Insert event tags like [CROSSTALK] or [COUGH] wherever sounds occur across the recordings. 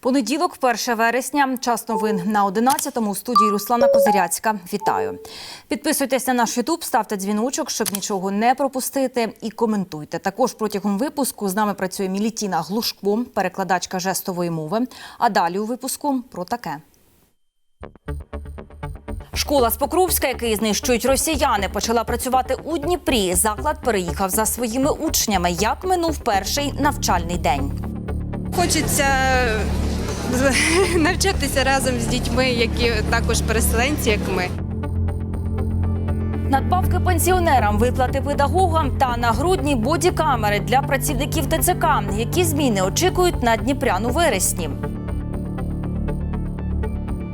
Понеділок, 1 вересня, час новин на 11-му у студії Руслана Козиряцька. Вітаю. Підписуйтесь на наш Ютуб, ставте дзвіночок, щоб нічого не пропустити, і коментуйте. Також протягом випуску з нами працює Мілітіна Глушко, перекладачка жестової мови. А далі у випуску про таке. Школа з Покровська, який знищують росіяни, почала працювати у Дніпрі. Заклад переїхав за своїми учнями. Як минув перший навчальний день? Хочеться [LAUGHS] навчатися разом з дітьми, які також переселенці, як ми. Надбавки пенсіонерам, виплати педагогам та нагрудні бодікамери для працівників ТЦК. Які зміни очікують на Дніпрян у вересні?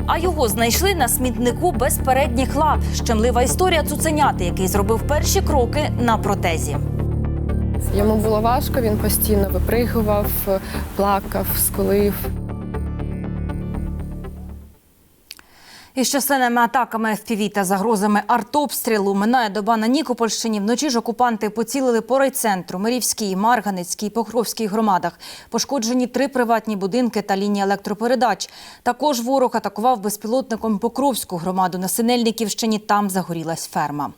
А його знайшли на смітнику без передніх лап. Щемлива історія цуценяти, який зробив перші кроки на протезі. Йому було важко, він постійно випригував, плакав, скулив. Із численними атаками FPV та загрозами артобстрілу минає доба на Нікопольщині. Вночі ж окупанти поцілили по райцентру, Мирівській, Марганецькій, Покровській громадах. Пошкоджені три приватні будинки та лінії електропередач. Також ворог атакував безпілотником Покровську громаду на Синельниківщині. Там загорілась ферма.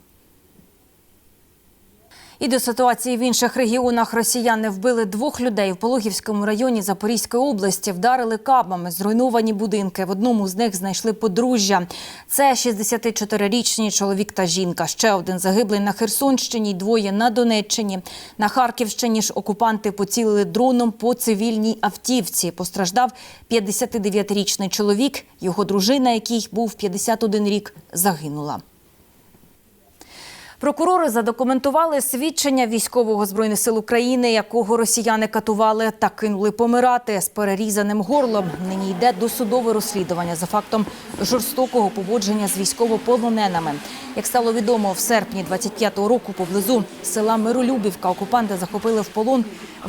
І до ситуації в інших регіонах росіяни вбили двох людей в Пологівському районі Запорізької області. Вдарили кабами, зруйновані будинки. В одному з них знайшли подружжя. Це 64-річний чоловік та жінка. Ще один загиблий на Херсонщині, двоє на Донеччині. На Харківщині ж окупанти поцілили дроном по цивільній автівці. Постраждав 59-річний чоловік. Його дружина, якій був 51 рік, загинула. Прокурори задокументували свідчення військового збройних сил України, якого росіяни катували та кинули помирати з перерізаним горлом. Нині йде досудове розслідування за фактом жорстокого поводження з військовополоненими. Як стало відомо, в серпні 25-го року поблизу села Миролюбівка окупанти захопили в полон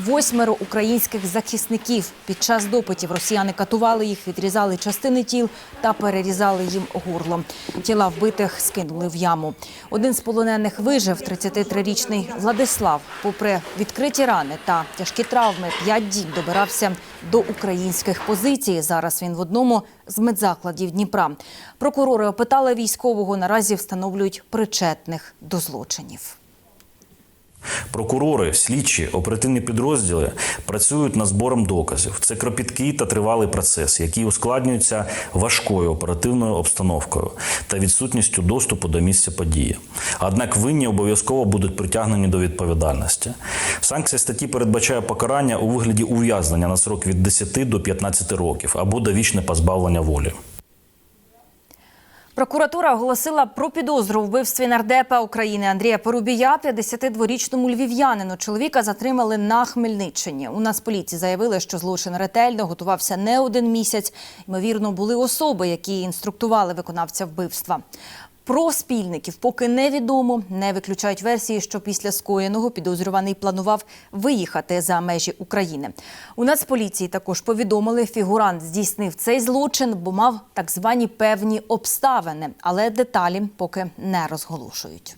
восьмеро українських захисників. Під час допитів росіяни катували їх, відрізали частини тіл та перерізали їм горло. Тіла вбитих скинули в яму. Один з полонених вижив 33-річний Владислав. Попри відкриті рани та тяжкі травми, п'ять діб добирався до українських позицій. Зараз він в одному з медзакладів Дніпра. Прокурори опитали військового. Наразі встановлюють причетних до злочинів. Прокурори, слідчі, оперативні підрозділи працюють над збором доказів. Це кропіткий та тривалий процес, який ускладнюється важкою оперативною обстановкою та відсутністю доступу до місця події. Однак винні обов'язково будуть притягнені до відповідальності. Санкція статті передбачає покарання у вигляді ув'язнення на срок від 10 до 15 років або довічне позбавлення волі. Прокуратура оголосила про підозру в вбивстві нардепа України Андрія Порубія, 52-річному львів'янину. Чоловіка затримали на Хмельниччині. У нас поліції заявили, що злочин ретельно готувався не один місяць. Ймовірно, були особи, які інструктували виконавця вбивства. Про спільників поки невідомо. Не виключають версії, що після скоєного підозрюваний планував виїхати за межі України. У Нацполіції також повідомили, фігурант здійснив цей злочин, бо мав так звані певні обставини, але деталі поки не розголошують.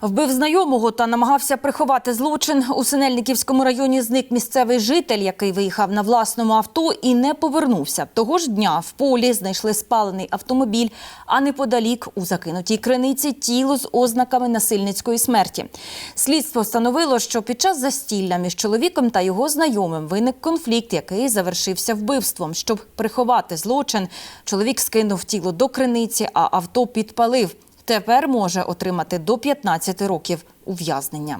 Вбив знайомого та намагався приховати злочин. У Синельниківському районі зник місцевий житель, який виїхав на власному авто і не повернувся. Того ж дня в полі знайшли спалений автомобіль, а неподалік у закинутій криниці тіло з ознаками насильницької смерті. Слідство встановило, що під час застілля між чоловіком та його знайомим виник конфлікт, який завершився вбивством. Щоб приховати злочин, чоловік скинув тіло до криниці, а авто підпалив. Тепер може отримати до 15 років ув'язнення.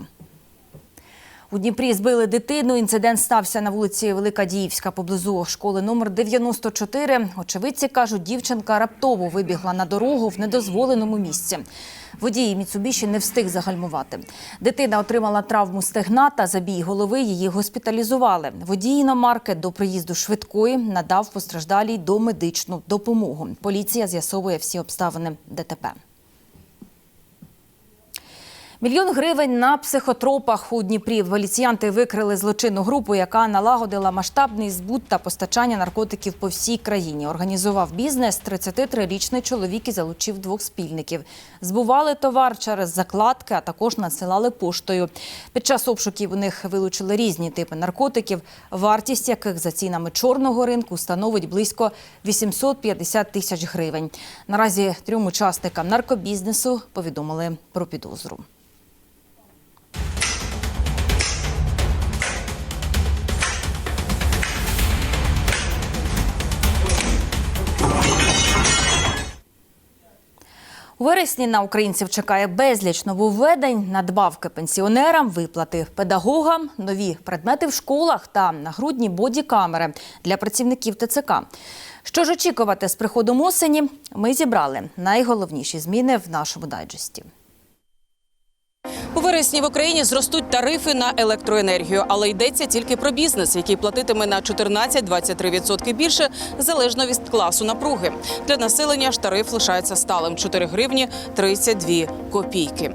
У Дніпрі збили дитину. Інцидент стався на вулиці Велика Діївська поблизу школи номер 94. Очевидці кажуть, дівчинка раптово вибігла на дорогу в недозволеному місці. Водій Міцубіші не встиг загальмувати. Дитина отримала травму стегна та забій голови. Її госпіталізували. Водій іномарки до приїзду швидкої надав постраждалій домедичну допомогу. Поліція з'ясовує всі обставини ДТП. Мільйон гривень на психотропах у Дніпрі. Поліціянти викрили злочинну групу, яка налагодила масштабний збут та постачання наркотиків по всій країні. Організував бізнес 33-річний чоловік і залучив двох спільників. Збували товар через закладки, а також надсилали поштою. Під час обшуків у них вилучили різні типи наркотиків, вартість яких за цінами чорного ринку становить близько 850 тисяч гривень. Наразі трьом учасникам наркобізнесу повідомили про підозру. Вересні на українців чекає безліч нововведень, надбавки пенсіонерам, виплати педагогам, нові предмети в школах та нагрудні боді-камери для працівників ТЦК. Що ж очікувати з приходом осені? Ми зібрали найголовніші зміни в нашому дайджесті. Вересні в Україні зростуть тарифи на електроенергію, але йдеться тільки про бізнес, який платитиме на 14-23% більше залежно від класу напруги. Для населення ж тариф лишається сталим 4 гривні 32 копійки.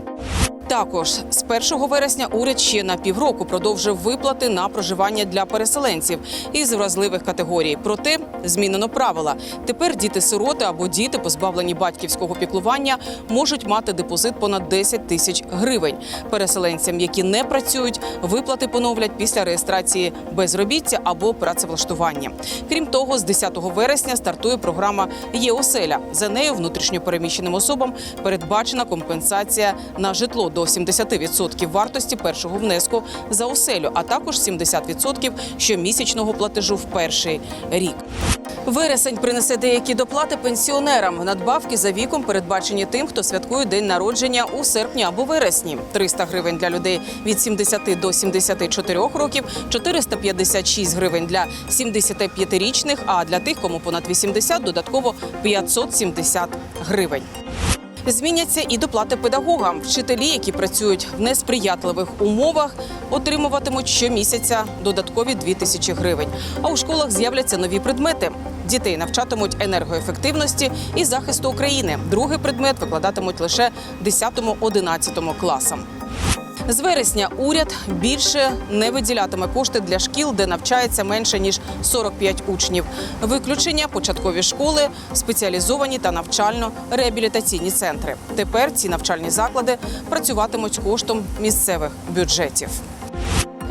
Також з 1 вересня уряд ще на півроку продовжив виплати на проживання для переселенців із вразливих категорій. Проте змінено правила. Тепер діти-сироти або діти, позбавлені батьківського піклування, можуть мати депозит понад 10 тисяч гривень. Переселенцям, які не працюють, виплати поновлять після реєстрації безробіття або працевлаштування. Крім того, з 10 вересня стартує програма «Є-оселя». За нею внутрішньопереміщеним особам передбачена компенсація на житло до 70% вартості першого внеску за оселю, а також 70% щомісячного платежу в перший рік. Вересень принесе деякі доплати пенсіонерам. Надбавки за віком передбачені тим, хто святкує день народження у серпні або вересні. 300 гривень для людей від 70 до 74 років, 456 гривень для 75-річних, а для тих, кому понад 80, додатково 570 гривень. Зміняться і доплати педагогам. Вчителі, які працюють в несприятливих умовах, отримуватимуть щомісяця додаткові 2 тисячі гривень. А у школах з'являться нові предмети. Дітей навчатимуть енергоефективності і захисту України. Другий предмет викладатимуть лише 10-11 класам. З вересня уряд більше не виділятиме кошти для шкіл, де навчається менше ніж 45 учнів. Виключення початкові школи, спеціалізовані та навчально-реабілітаційні центри. Тепер ці навчальні заклади працюватимуть коштом місцевих бюджетів.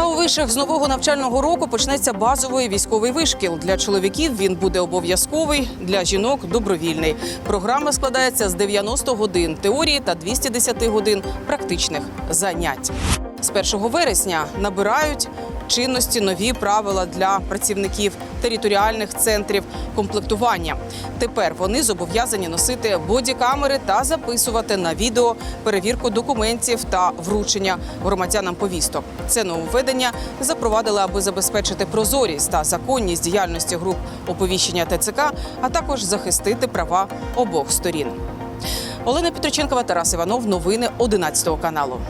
А у вишах з нового навчального року почнеться базовий військовий вишкіл. Для чоловіків він буде обов'язковий, для жінок добровільний. Програма складається з 90 годин теорії та 210 годин практичних занять. З 1 вересня набирають чинності нові правила для працівників територіальних центрів комплектування. Тепер вони зобов'язані носити бодікамери та записувати на відео перевірку документів та вручення громадянам повісток. Це нововведення запровадили, аби забезпечити прозорість та законність діяльності груп оповіщення ТЦК, а також захистити права обох сторін. Олена Петриченкова, Тарас Іванов. Новини 11 каналу.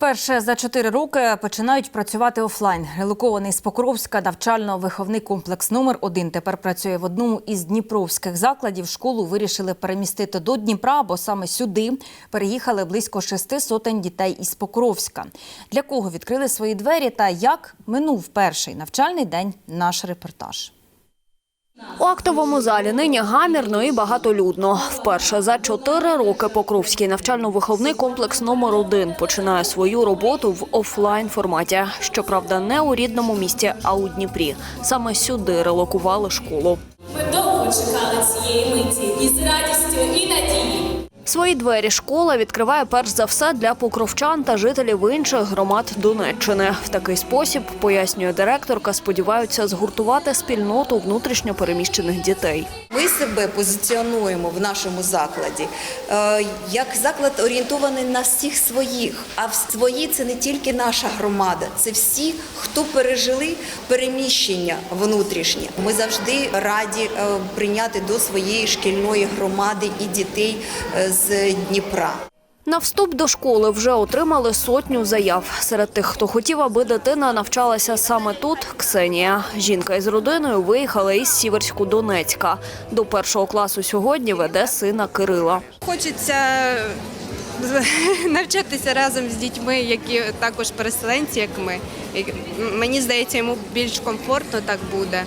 Вперше за чотири роки починають працювати офлайн. Релокований з Покровська навчально-виховний комплекс номер 1 тепер працює в одному із дніпровських закладів. Школу вирішили перемістити до Дніпра, бо саме сюди переїхали близько шести сотень дітей із Покровська. Для кого відкрили свої двері та як минув перший навчальний день наш репортаж. У актовому залі нині гамірно і багатолюдно. Вперше за чотири роки Покровський навчально-виховний комплекс номер 1 починає свою роботу в офлайн форматі. Щоправда, не у рідному місті, а у Дніпрі. Саме сюди релокували школу. Ми довго чекали цієї миті і з радістю. Свої двері школа відкриває перш за все для покровчан та жителів інших громад Донеччини. В такий спосіб, пояснює директорка, сподіваються згуртувати спільноту внутрішньо переміщених дітей. Ми себе позиціонуємо в нашому закладі е, як заклад орієнтований на всіх своїх. А в свої це не тільки наша громада, це всі, хто пережили переміщення внутрішнє. Ми завжди раді е, прийняти до своєї шкільної громади і дітей е, з Дніпра. На вступ до школи вже отримали сотню заяв. Серед тих, хто хотів, аби дитина навчалася саме тут, Ксенія. Жінка із родиною виїхала із Сіверську Донецька. До першого класу сьогодні веде сина Кирила. Хочеться [LAUGHS] навчатися разом з дітьми, які також переселенці, як ми. Мені здається, йому більш комфортно так буде.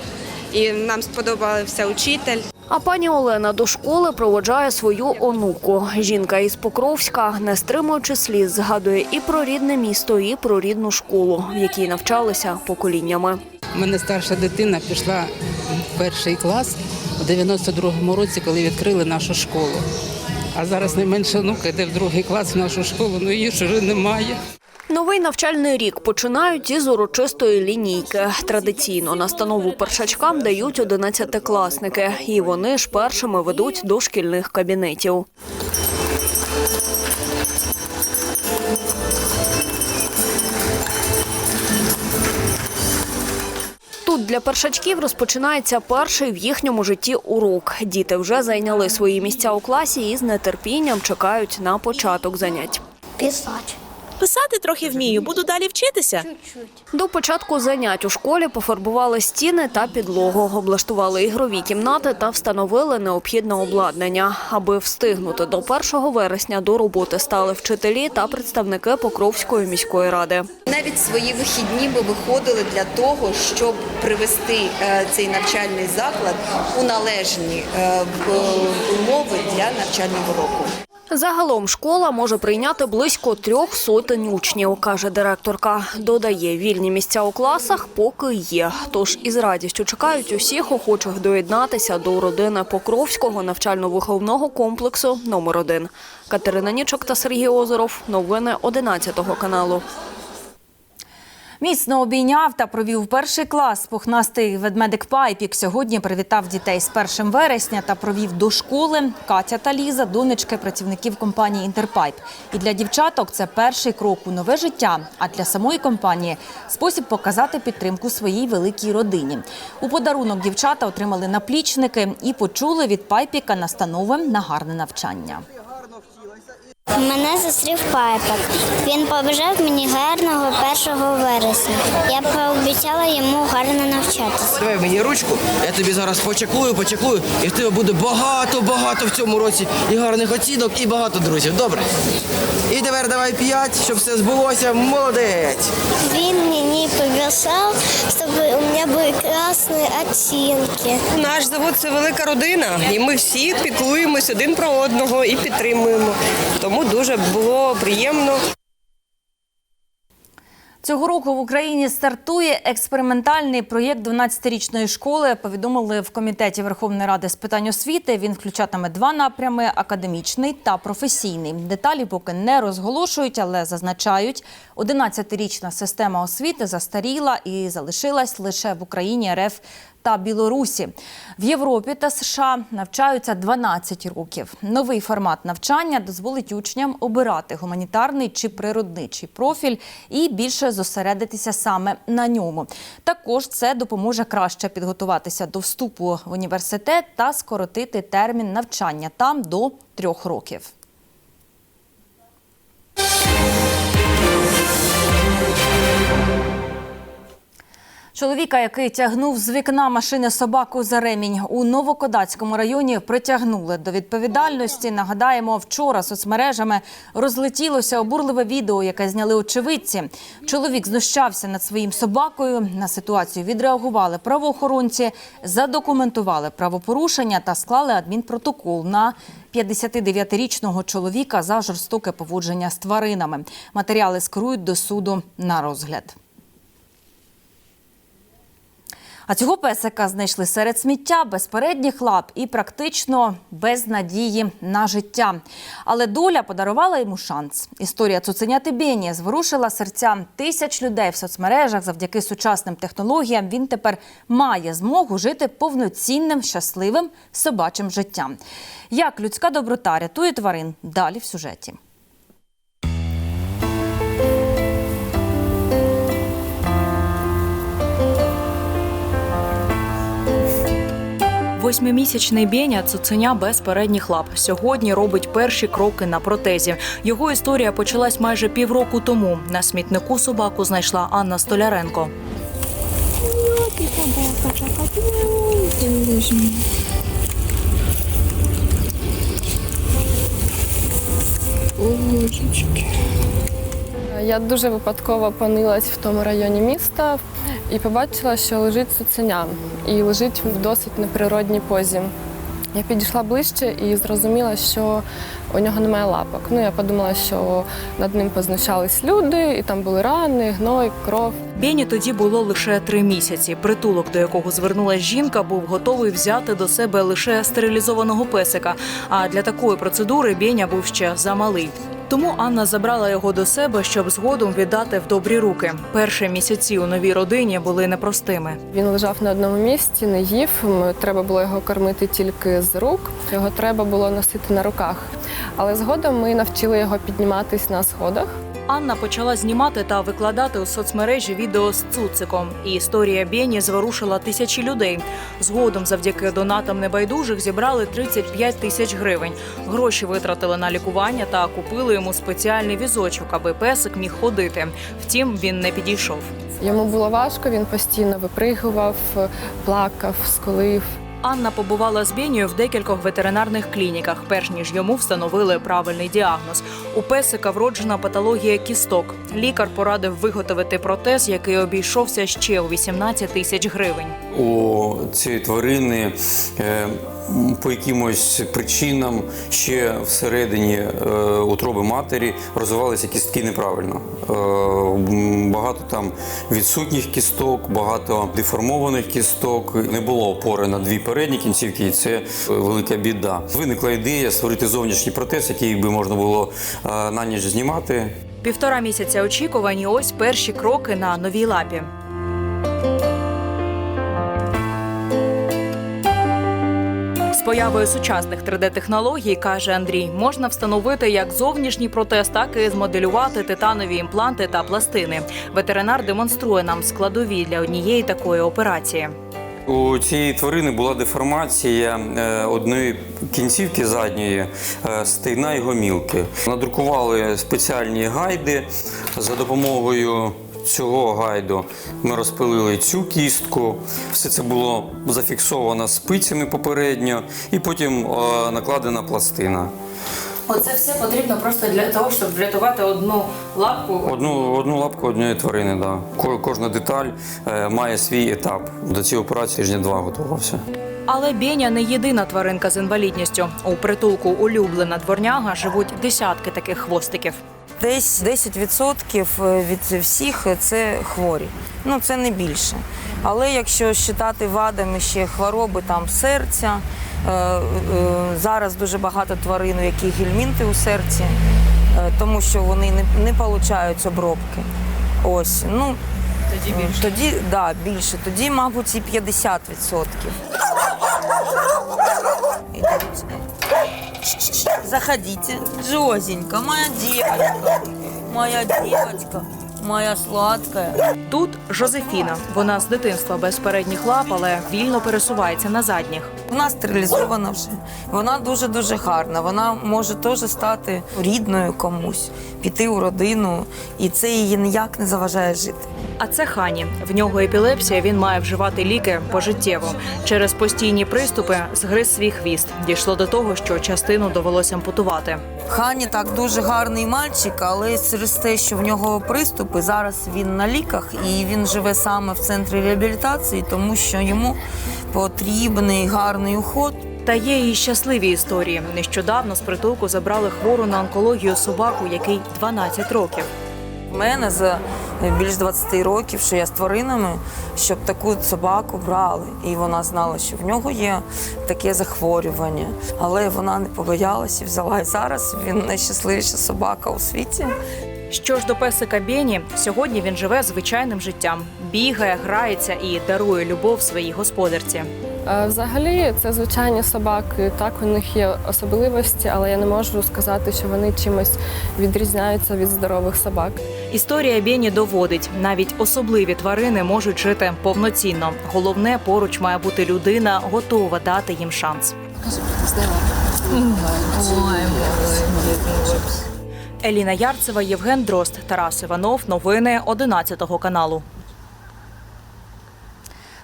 І нам сподобався учитель. А пані Олена до школи проводжає свою онуку. Жінка із Покровська, не стримуючи сліз, згадує і про рідне місто, і про рідну школу, в якій навчалися поколіннями. У мене старша дитина пішла в перший клас у 92-му році, коли відкрили нашу школу. А зараз найменша онука йде в другий клас в нашу школу, ну її ж вже немає. Новий навчальний рік починають із урочистої лінійки. Традиційно настанову першачкам дають одинадцятикласники, і вони ж першими ведуть до шкільних кабінетів. Тут для першачків розпочинається перший в їхньому житті урок. Діти вже зайняли свої місця у класі і з нетерпінням чекають на початок занять. Писати. Писати трохи вмію, буду далі вчитися. До початку занять у школі пофарбували стіни та підлогу, облаштували ігрові кімнати та встановили необхідне обладнання. Аби встигнути до 1 вересня до роботи стали вчителі та представники Покровської міської ради. Навіть свої вихідні ми виходили для того, щоб привести е, цей навчальний заклад у належні е, умови для навчального року. Загалом школа може прийняти близько трьох сотень учнів, каже директорка. Додає, вільні місця у класах поки є. Тож із радістю чекають усіх охочих доєднатися до родини Покровського навчально-виховного комплексу номер 1 Катерина Нічок та Сергій Озеров. Новини 11 каналу. Міцно обійняв та провів перший клас. Пухнастий ведмедик Пайпік сьогодні привітав дітей з 1 вересня та провів до школи Катя та Ліза, донечки працівників компанії Інтерпайп. І для дівчаток це перший крок у нове життя. А для самої компанії спосіб показати підтримку своїй великій родині. У подарунок дівчата отримали наплічники і почули від Пайпіка настанови на гарне навчання. Мене зустрів пайпак. Він побажав мені гарного 1 вересня. Я пообіцяла йому гарно навчатися. Давай мені ручку, я тобі зараз почеклую, почеклую, і в тебе буде багато-багато в цьому році і гарних оцінок, і багато друзів. Добре. І тепер давай п'ять, щоб все збулося. Молодець. Він мені пообіцяв, щоб у мене були класні оцінки. Наш завод це велика родина, і ми всі піклуємось один про одного і підтримуємо. Тому дуже було приємно. Цього року в Україні стартує експериментальний проєкт 12-річної школи. Повідомили в комітеті Верховної Ради з питань освіти. Він включатиме два напрями: академічний та професійний. Деталі поки не розголошують, але зазначають, 11-річна система освіти застаріла і залишилась лише в Україні РФ та Білорусі. В Європі та США навчаються 12 років. Новий формат навчання дозволить учням обирати гуманітарний чи природничий профіль і більше зосередитися саме на ньому. Також це допоможе краще підготуватися до вступу в університет та скоротити термін навчання там до трьох років. Чоловіка, який тягнув з вікна машини собаку за ремінь у Новокодацькому районі, притягнули до відповідальності. Нагадаємо, вчора соцмережами розлетілося обурливе відео, яке зняли очевидці. Чоловік знущався над своїм собакою. На ситуацію відреагували правоохоронці, задокументували правопорушення та склали адмінпротокол на 59-річного чоловіка за жорстоке поводження з тваринами. Матеріали скерують до суду на розгляд. А цього песика знайшли серед сміття, без передніх лап і практично без надії на життя. Але доля подарувала йому шанс. Історія цуценяти Бені зворушила серця тисяч людей в соцмережах. Завдяки сучасним технологіям він тепер має змогу жити повноцінним, щасливим собачим життям. Як людська доброта рятує тварин? Далі в сюжеті. Восьмимісячний Беня – цуценя без передніх лап. Сьогодні робить перші кроки на протезі. Його історія почалась майже півроку тому. На смітнику собаку знайшла Анна Столяренко. Я дуже випадково опинилась в тому районі міста і побачила, що лежить цуценя і лежить в досить неприродній позі. Я підійшла ближче і зрозуміла, що у нього немає лапок. Ну, я подумала, що над ним познущались люди, і там були рани, гной, кров. Бені тоді було лише три місяці. Притулок, до якого звернулась жінка, був готовий взяти до себе лише стерилізованого песика. А для такої процедури Беня був ще замалий. Тому Анна забрала його до себе, щоб згодом віддати в добрі руки. Перші місяці у новій родині були непростими. Він лежав на одному місці, не їв. Треба було його кормити тільки з рук. Його треба було носити на руках. Але згодом ми навчили його підніматись на сходах. Анна почала знімати та викладати у соцмережі відео з цуциком. І історія Бені зворушила тисячі людей. Згодом, завдяки донатам небайдужих, зібрали 35 тисяч гривень. Гроші витратили на лікування та купили йому спеціальний візочок, аби песик міг ходити. Втім, він не підійшов. Йому було важко, він постійно випригував, плакав, скулив. Анна побувала з Бєнію в декількох ветеринарних клініках, перш ніж йому встановили правильний діагноз. У песика вроджена патологія кісток. Лікар порадив виготовити протез, який обійшовся ще у 18 тисяч гривень. У цієї тварини е, по якимось причинам ще всередині е, утроби матері розвивалися кістки неправильно. Е, Багато там відсутніх кісток, багато деформованих кісток. Не було опори на дві передні кінцівки, і це е, велика біда. Виникла ідея створити зовнішній протез, який би можна було на ніч знімати. Півтора місяця очікувань і ось перші кроки на новій лапі. Появою сучасних 3D-технологій, каже Андрій, можна встановити як зовнішній протез, так і змоделювати титанові імпланти та пластини. Ветеринар демонструє нам складові для однієї такої операції. У цієї тварини була деформація е, одної кінцівки задньої е, стегна і гомілки. Надрукували спеціальні гайди за допомогою. Цього гайду ми розпилили цю кістку. Все це було зафіксовано спицями попередньо, і потім е, накладена пластина. Оце все потрібно просто для того, щоб врятувати одну лапку. Одну, одну лапку однієї тварини, да. Ко- Кожна деталь е, має свій етап. До цієї операції тижня два готувався. Але Беня не єдина тваринка з інвалідністю. У притулку улюблена дворняга живуть десятки таких хвостиків. Десь 10% від всіх це хворі. Ну це не більше. Але якщо вважати вадами ще хвороби там серця, е, е, зараз дуже багато тварин, у яких гельмінти у серці, е, тому що вони не, не получають обробки. Ось, ну тоді більше. Тоді, да, більше. Тоді, мабуть, і 50%. Заходите. Джозенька, моя девочка. Моя девочка. Моя сладкая. Тут Жозефіна. Вона з дитинства без передніх лап, але вільно пересувається на задніх. Вона стерилізована вже. Вона дуже дуже гарна. Вона може теж стати рідною комусь, піти у родину, і це її ніяк не заважає жити. А це Хані. В нього епілепсія. Він має вживати ліки пожиттєво. Через постійні приступи згриз свій хвіст. Дійшло до того, що частину довелося ампутувати. Хані так дуже гарний мальчик, але через те, що в нього приступи, зараз він на ліках і він живе саме в центрі реабілітації, тому що йому потрібний гарний уход. Та є і щасливі історії. Нещодавно з притулку забрали хвору на онкологію собаку, який 12 років. В мене за більш 20 років, що я з тваринами, щоб таку собаку брали. І вона знала, що в нього є таке захворювання. Але вона не побоялася і взяла. І зараз він найщасливіша собака у світі. Що ж до песика Бені, сьогодні він живе звичайним життям, бігає, грається і дарує любов своїй господарці. Взагалі, це звичайні собаки. Так, у них є особливості, але я не можу сказати, що вони чимось відрізняються від здорових собак. Історія Бені доводить, навіть особливі тварини можуть жити повноцінно. Головне, поруч має бути людина, готова дати їм шанс. Еліна Ярцева, Євген Дрозд, Тарас Іванов. Новини 11 каналу.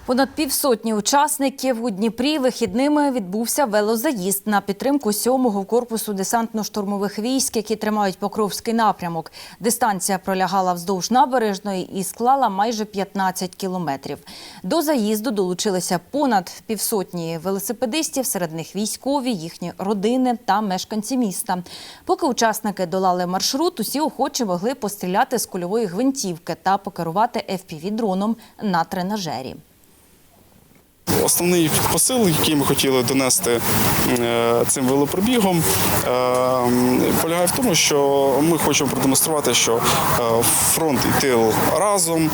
Понад півсотні учасників у Дніпрі вихідними відбувся велозаїзд на підтримку сьомого корпусу десантно-штурмових військ, які тримають Покровський напрямок. Дистанція пролягала вздовж набережної і склала майже 15 кілометрів. До заїзду долучилися понад півсотні велосипедистів, серед них військові, їхні родини та мешканці міста. Поки учасники долали маршрут, усі охочі могли постріляти з кульової гвинтівки та покерувати FPV-дроном на тренажері. Основний посил, який ми хотіли донести е, цим велопробігом, е, полягає в тому, що ми хочемо продемонструвати, що е, фронт і тил разом,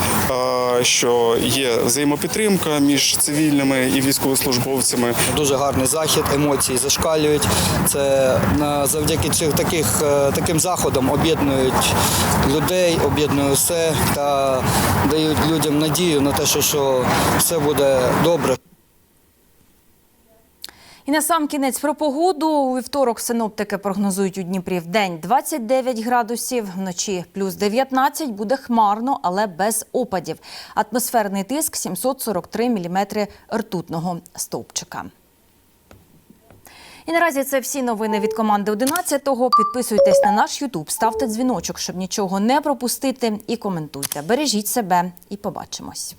що є взаємопідтримка між цивільними і військовослужбовцями. Дуже гарний захід, емоції зашкалюють. Це завдяки цих таких таким заходам об'єднують людей, об'єднують все та дають людям надію на те, що все буде добре. І на сам кінець про погоду. У вівторок синоптики прогнозують у Дніпрі в день 29 градусів, вночі плюс 19, буде хмарно, але без опадів. Атмосферний тиск 743 міліметри ртутного стовпчика. І наразі це всі новини від команди 11-го. Підписуйтесь на наш Ютуб, ставте дзвіночок, щоб нічого не пропустити, і коментуйте. Бережіть себе і побачимось.